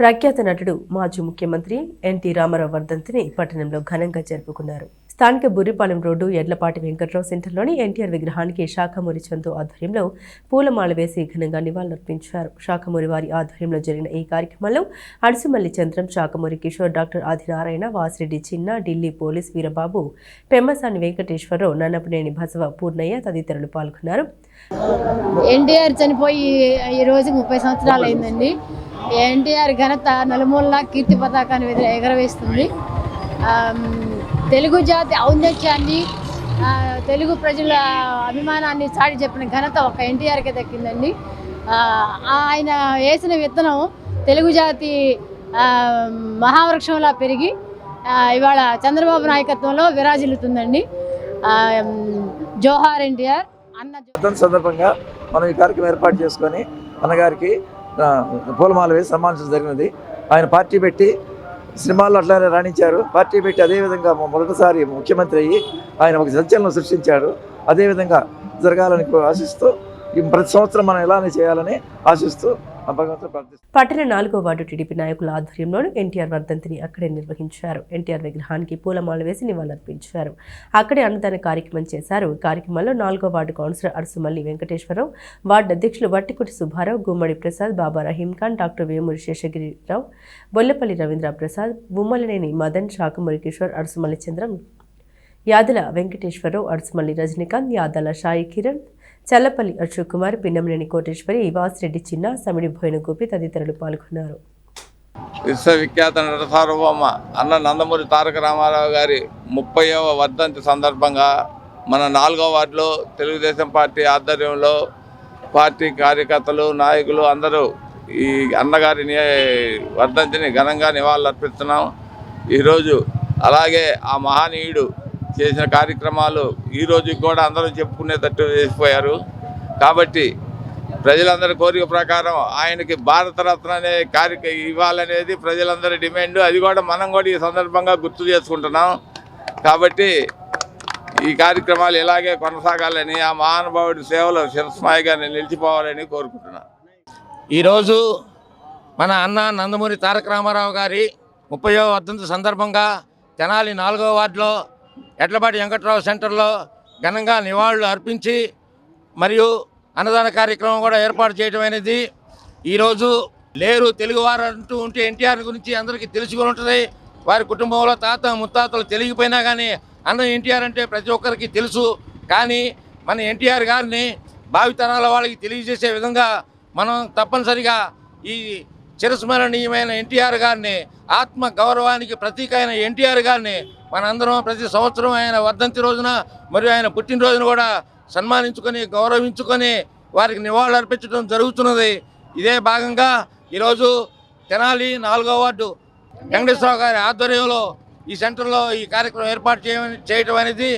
ప్రఖ్యాత నటుడు మాజీ ముఖ్యమంత్రి ఎన్టీ రామారావు వర్ధంతిని పట్టణంలో ఘనంగా జరుపుకున్నారు. స్థానిక బుర్రిపాలెం రోడ్డు ఎడ్లపాటి వెంకట్రావు సెంటర్లోని ఎన్టీఆర్ విగ్రహానికి శాఖమూరి చందు ఆధ్వర్యంలో పూలమాల వేసి ఘనంగా నివాళులర్పించారు. శాఖమూరి వారి ఆధ్వర్యంలో జరిగిన ఈ కార్యక్రమంలో అడిసిమల్లి చంద్రం శాఖమూరి కిషోర్ డాక్టర్ ఆదినారాయణ వాసిరెడ్డి చిన్న ఢిల్లీ పోలీస్ వీరబాబు పెమ్మసాని వెంకటేశ్వరరావు నన్నపనేని బసవ పూర్ణయ్య తదితరులు పాల్గొన్నారు. ఎన్టీఆర్ చనిపోయి ఈ రోజు ముప్పై సంవత్సరాలు అయిందండి ఎన్టీఆర్ ఘనత నలుమూలలా కీర్తి పతాకాన్ని ఎగర- ఎగరవేస్తుంది. తెలుగు జాతి ఔన్నత్యాన్ని తెలుగు ప్రజల అభిమానాన్ని చాటి చెప్పిన ఘనత ఒక ఎన్టీఆర్కే దక్కిందండి. ఆయన వేసిన విత్తనం తెలుగు జాతి మహావృక్షంలా పెరిగి ఇవాళ చంద్రబాబు నాయకత్వంలో విరాజిల్లుతుందండి. జోహార్ ఎన్టీఆర్ అన్న సందర్భంగా మనం ఈ కార్యక్రమం ఏర్పాటు చేసుకొని అన్నగారికి పూలమాల వేసి సన్మానించడం జరిగినది. ఆయన పార్టీ పెట్టి సినిమాల్లో అట్లానే రాణించారు. పార్టీ పెట్టి అదేవిధంగా మొదటిసారి ముఖ్యమంత్రి అయ్యి ఆయన ఒక సంచలనం సృష్టించాడు అదేవిధంగా జరగాలని ఆశిస్తూ ఈ ప్రతి సంవత్సరం మనం ఇలానే చేయాలని ఆశిస్తూ పట్టణ నాలుగో వార్డు టీడీపీ నాయకుల ఆధ్వర్యంలోనూ ఎన్టీఆర్ వర్ధంతిని అక్కడే నిర్వహించారు. ఎన్టీఆర్ విగ్రహానికి పూలమాల వేసి నివాళులర్పించారు. అక్కడే అన్నదాన కార్యక్రమం చేశారు. కార్యక్రమంలో నాలుగో ward councillor Arasumalli Venkateswararao ward అధ్యక్షులు వట్టికుటి సుబ్బారావు గుమ్మడి ప్రసాద్ బాబా రహీం ఖాన్ డాక్టర్ వేమూరి శేషగిరిరావు బొల్లపల్లి రవీంద్ర ప్రసాద్ బుమ్మలనేని మదన్ శాకమూరి కిషోర్ అరసుమల్లి చంద్రం యాదల వెంకటేశ్వరరావు అరసుమల్లి రజనీకాంత్ యాదల సాయి కిరణ్ చల్లపల్లి అశోక్ కుమార్ పిన్నమనేని కోటేశ్వరి వాసిరెడ్డి చిన్న సమిడి భోయన గోపి తదితరులు పాల్గొన్నారు. విశ్వవిఖ్యాత నట సార్వభౌమ అన్న నందమూరి తారక రామారావు గారి ముప్పైవ వర్ధంతి సందర్భంగా మన నాలుగో వార్డులో తెలుగుదేశం పార్టీ ఆధ్వర్యంలో పార్టీ కార్యకర్తలు నాయకులు అందరూ ఈ అన్నగారిని వర్ధంతిని ఘనంగా నివాళులర్పిస్తున్నాం. ఈరోజు అలాగే ఆ మహనీయుడు చేసిన కార్యక్రమాలు ఈ రోజుకి కూడా అందరూ చెప్పుకునేటట్టు చేసిపోయారు. కాబట్టి ప్రజలందరి కోరిక ప్రకారం ఆయనకి భారతరత్న అనే కార్యక్రమం ఇవ్వాలనేది ప్రజలందరి డిమాండ్. అది కూడా మనం కూడా ఈ సందర్భంగా గుర్తు చేసుకుంటున్నాం. కాబట్టి ఈ కార్యక్రమాలు ఇలాగే కొనసాగాలని ఆ మహానుభావుడి సేవలు శిరస్మాయిగా నిలిచిపోవాలని కోరుకుంటున్నాను ఈరోజు మన అన్న నందమూరి తారక రామారావు గారి ముప్పయో వర్ధంతి సందర్భంగా తెనాలి నాలుగో వార్డులో ఎడ్లపాటి వెంకట్రావు సెంటర్లో ఘనంగా నివాళులు అర్పించి మరియు అన్నదాన కార్యక్రమం కూడా ఏర్పాటు చేయడం అనేది ఈరోజు లేరు తెలుగువారు అంటూ ఉంటే ఎన్టీఆర్ గురించి అందరికీ తెలుసుకుని ఉంటుంది. వారి కుటుంబంలో తాత ముత్తాతలు తెలియకపోయినా కానీ అన్న ఎన్టీఆర్ అంటే ప్రతి ఒక్కరికి తెలుసు. కానీ మన ఎన్టీఆర్ గారిని భావితరాల వాళ్ళకి తెలియజేసే విధంగా మనం తప్పనిసరిగా ఈ చిరస్మరణీయమైన ఎన్టీఆర్ గారిని ఆత్మ గౌరవానికి ప్రతీక అయిన ఎన్టీఆర్ గారిని మనందరం ప్రతి సంవత్సరం ఆయన వర్ధంతి రోజున మరియు ఆయన పుట్టినరోజున కూడా సన్మానించుకొని గౌరవించుకొని వారికి నివాళులు అర్పించడం జరుగుతున్నది. ఇదే భాగంగా ఈరోజు తెనాలి నాలుగో వార్డు వెంకటేశ్వరరావు గారి ఆధ్వర్యంలో ఈ సెంటర్లో ఈ కార్యక్రమం ఏర్పాటు చేయ చేయటం అనేది